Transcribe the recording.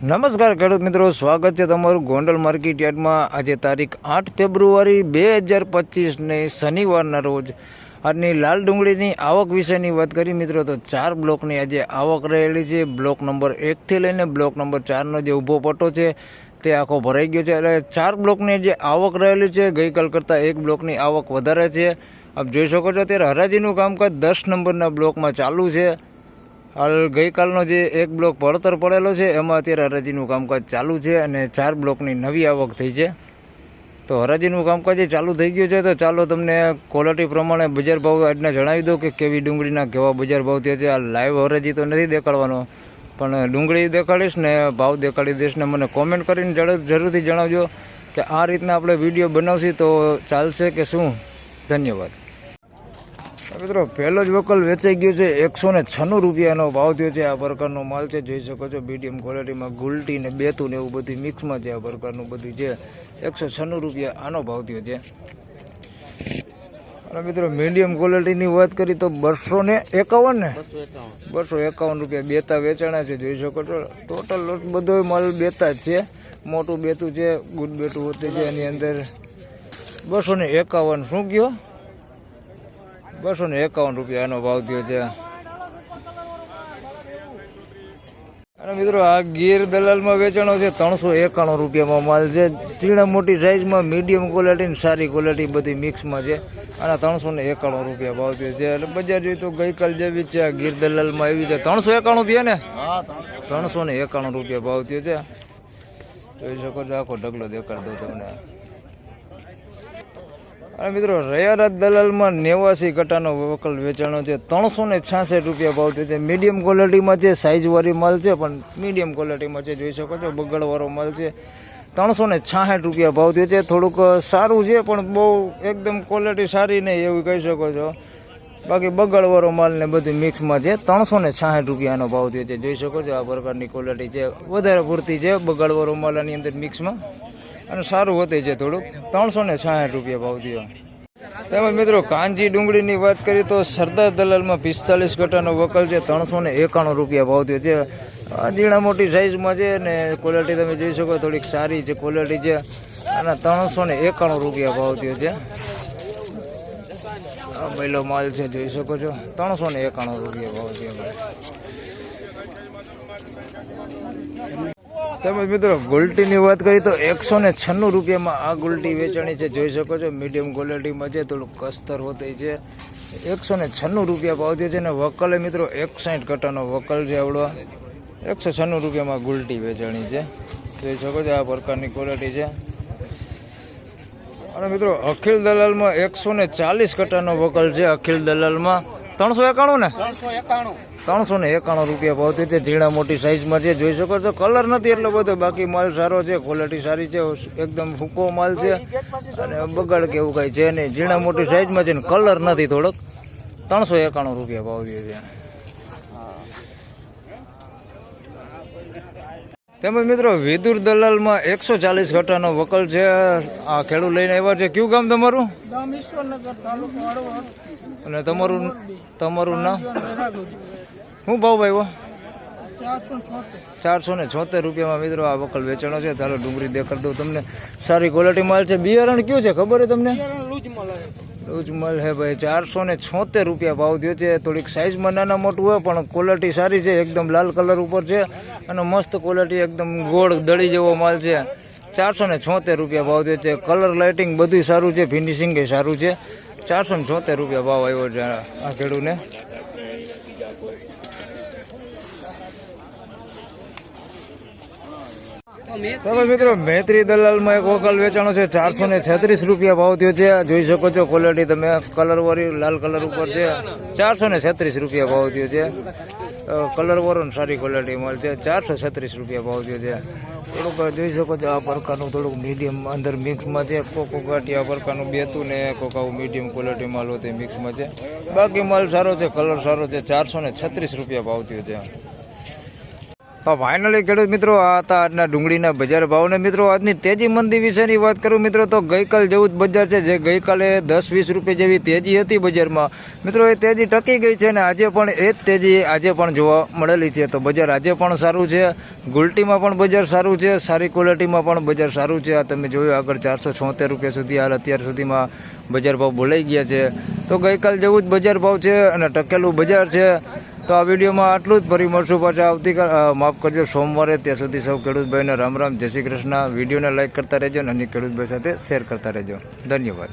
નમસ્કાર ખેડૂત મિત્રો, સ્વાગત છે તમારું ગોંડલ માર્કેટ યાર્ડમાં. આજે તારીખ આઠ ફેબ્રુઆરી બે હજાર પચીસને શનિવારના રોજ આજની લાલ ડુંગળીની આવક વિશેની વાત કરી મિત્રો, તો ચાર બ્લોકની આજે આવક રહેલી છે. બ્લોક નંબર એકથી લઈને બ્લોક નંબર ચારનો જે ઊભો પટ્ટો છે, તે આખો ભરાઈ ગયો છે. એટલે ચાર બ્લોકની જે આવક રહેલી છે, ગઈકાલ કરતાં એક બ્લોકની આવક વધારે છે. આપ જોઈ શકો છો, અત્યારે હરાજીનું કામકાજ દસ નંબરના બ્લોકમાં ચાલુ છે. હાલ ગઈકાલનો જે એક બ્લોક પડતર પડેલો છે, એમાં અત્યારે હરાજીનું કામકાજ ચાલુ છે અને ચાર બ્લોકની નવી આવક થઈ છે. તો હરાજીનું કામકાજ ચાલુ થઈ ગયું છે, તો ચાલો તમને ક્વોલિટી પ્રમાણે બજાર ભાવ આજના જણાવી દો કે કેવી ડુંગળીના કેવા બજાર ભાવ થયા છે. આ લાઈવ હરાજી તો નથી દેખાડવાનો, પણ ડુંગળી દેખાડીશ ને ભાવ દેખાડી દઈશ ને મને કોમેન્ટ કરીને જરૂર- જરૂરથી જણાવજો કે આ રીતના આપણે વીડિયો બનાવશી તો ચાલશે કે શું? ધન્યવાદ. મિત્રો, પહેલો જ વકલ વેચાઈ ગયો છે એકસો ને છન્નું રૂપિયાનો. ભાવ થયો છે આ પ્રકારનો માલ છે, જોઈ શકો છો મીડિયમ ક્વોલિટીમાં ગુલટી ને બેતું ને એવું બધું મિક્સમાં છે આ પ્રકારનું બધું છે. એકસો છન્નું રૂપિયા આનો ભાવ થયો છે. અને મિત્રો મીડિયમ ક્વોલિટીની વાત કરી તો બસો ને એકાવન ને બસો એકાવન રૂપિયા બેતા વેચાણા છે, જોઈ શકો છો. ટોટલ બધો માલ બેતા જ છે. મોટું બેતું છે, ગુડ બેતું હોતું છે એની અંદર. બસો ને એકાવન શું કયો? બસો ને એકાવન રૂપિયાનો ભાવ થયો છે. અને મિત્રો આ ગીર દલાલમાં વેચાણો છે ત્રણસો એકાણું રૂપિયામાં માલ છે. ઝીણા મોટી સાઇઝમાં મીડિયમ ક્વોલિટી ને સારી ક્વોલિટી બધી મિક્સમાં છે. અને ત્રણસો ને એકાણું રૂપિયા ભાવ થયો છે. એટલે બજાર જોઈએ તો ગઈકાલ જેવી છે. આ ગીર દલાલમાં આવી છે. ત્રણસો એકાણું થયા ને? ત્રણસો. ને એકાણું રૂપિયા ભાવ થયો છે. જોઈ શકો છો આખો ઢગલો દેખાડ દો તમને. અને મિત્રો રયારાત દલાલમાં નેવાસી કટાનો વકલ વેચાણો છે. ત્રણસો ને છાસઠ રૂપિયા ભાવ છે. મીડિયમ ક્વોલિટીમાં છે સાઇઝવાળી માલ છે, પણ મીડિયમ ક્વોલિટીમાં છે, જોઈ શકો છો, બગડવાળો માલ છે. ત્રણસો ને છાસઠ રૂપિયા ભાવ થયો છે. થોડુંક સારું છે, પણ બહુ એકદમ ક્વોલિટી સારી નહીં, એવું કહી શકો છો. બાકી બગડવાળો માલ ને બધું મિક્સમાં છે. ત્રણસો ને છાસઠ રૂપિયાનો ભાવ થયો છે. જોઈ શકો છો, આ પ્રકારની ક્વોલિટી છે. વધારે પૂરતી છે બગડવાળો માલ આની અંદર મિક્સમાં. અને સારું હોતે છે થોડુંક. ત્રણસો ને છાસઠ રૂપિયા ભાવ થયો. તેમજ મિત્રો કાંજી ડુંગળીની વાત કરીએ તો સરદાર દલાલમાં પિસ્તાલીસ ગટાનો વકલ છે, ત્રણસો ને એકાણું રૂપિયા ભાવ થયો છે. ઝીણા મોટી સાઇઝમાં છે ને ક્વોલિટી તમે જોઈ શકો, થોડીક સારી છે ક્વોલિટી છે. અને ત્રણસો ને એકાણું રૂપિયા ભાવ થયો છે. આ પહેલો માલ છે, જોઈ શકો છો. ત્રણસો ને એકાણું રૂપિયા ભાવ થયો. તેમજ મિત્રો, ગુલટીની વાત કરીએ તો એકસો ને છન્નું રૂપિયામાં આ ગુલટી વેચાણી છે. જોઈ શકો છો, મીડિયમ ક્વોલિટીમાં છે થોડું કસ્તર હોતી છે. એકસો ને છન્નું રૂપિયા ભાવ છે અને વકલે મિત્રો, એકસાઠ કટાનો વકલ છે આવડો. એકસો છન્નું રૂપિયામાં ગુલટી વેચાણી છે. જોઈ શકો છો, આ પ્રકારની ક્વોલિટી છે. અને મિત્રો, અખિલ દલાલમાં એકસો ને ચાલીસ કટાનો વકલ છે, અખિલ દલાલમાં. ત્રણસો એકાણું ને? ત્રણસો ને એકાણું રૂપિયા ભાવ થયો છે ઝીણા મોટી સાઇઝમાં છે. જોઈ શકો છો કલર નથી એટલો બધો. બાકી માલ સારો છે ક્વોલિટી સારી છે એકદમ સૂકો માલ છે. અને બગાડ કે એવું કાંઈ છે નહીં. ઝીણા મોટી સાઈઝમાં છે ને કલર નથી થોડોક. ત્રણસો એકાણું રૂપિયા ભાવ થયો છે. તેમજ મિત્રો વિદુર દલાલમાં એકસો ચાલીસ ઘટાનો વકલ છે. આ ખેડૂત લઈને આવ્યા છે. કયું ગામ તમારું? અને તમારું તમારું નામ? શું ભાવ ભાઈ ચારસો ને છોતેર. રૂપિયામાં મિત્રો આ વકલ વેચાણો છે. ચાલો ડુંગળી દેખાડ દઉં તમને. સારી ક્વોલિટી માલ છે. બિયારણ કયું છે? ખબર છે તમને? લૂજ મળે માલ હે ભાઈ, ચારસો ને છોતેર રૂપિયા ભાવ થયો છે. થોડીક સાઇઝમાં નાના મોટું હોય, પણ ક્વોલિટી સારી છે. એકદમ લાલ કલર ઉપર છે અને મસ્ત ક્વોલિટી એકદમ ગોળ દળી જેવો માલ છે. ચારસો ને છોતેર રૂપિયા ભાવ થયો છે. કલર લાઇટિંગ બધું સારું છે. ફિનિશિંગ એ સારું છે. ચારસો ને છોતેર રૂપિયા ભાવ આવ્યો છે આ ખેડૂને. તમે મિત્રો, મૈત્રી દલાલમાં એક વકલ વેચાણો છે, ચારસો ને છત્રીસ રૂપિયા ભાવ થયો છે. જોઈ શકો છો ક્વોલિટી તમે કલર વાળી, લાલ કલર ઉપર છે. ચારસો ને છત્રીસ રૂપિયા ભાવ થયો છે. કલર વાળો સારી ક્વોલિટી માલ છે. ચારસો છત્રીસ રૂપિયા ભાવ થયો છે. થોડુંક જોઈ શકો છો, આ પ્રકારનું થોડુંક મીડિયમ અંદર મિક્સમાં છે. કોકો ગાંઠી આ પ્રકારનું બેતું ને કોક આવું મીડિયમ ક્વોલિટી માલ હોય તે મિક્સમાં છે. બાકી માલ સારો છે કલર સારો છે. ચારસો ને છત્રીસ રૂપિયા ભાવ થયો છે. તો ફાઇનલી ખેડૂત મિત્રો, આ હતા આજના ડુંગળીના બજાર ભાવને મિત્રો, આજની તેજી મંદી વિશેની વાત કરું મિત્રો, તો ગઈકાલ જેવું જ બજાર છે, જે ગઈકાલે દસ વીસ રૂપિયા જેવી તેજી હતી બજારમાં. મિત્રો, એ તેજી ટકી ગઈ છે ને આજે પણ એ જ તેજી આજે પણ જોવા મળેલી છે. તો બજાર આજે પણ સારું છે, ગુલટીમાં પણ બજાર સારું છે, સારી ક્વોલિટીમાં પણ બજાર સારું છે. આ તમે જોયું આગળ ચારસો છોતેર રૂપિયા સુધી, હાલ અત્યાર સુધીમાં બજાર ભાવ બોલાઈ ગયા છે. તો ગઈકાલ જેવું જ બજાર ભાવ છે અને ટકેલું બજાર છે. તો આ વિડીયોમાં આટલું જ. ફરી મળશું પાછા આવતીકાલ. માફ કરજો, સોમવારે ત્યાં સુધી સૌ ખેડૂતભાઈને રામ રામ. જય શ્રી કૃષ્ણ. વિડીયોને લાઇક કરતા રહેજો અને ખેડૂતભાઈ સાથે શેર કરતા રહેજો. ધન્યવાદ.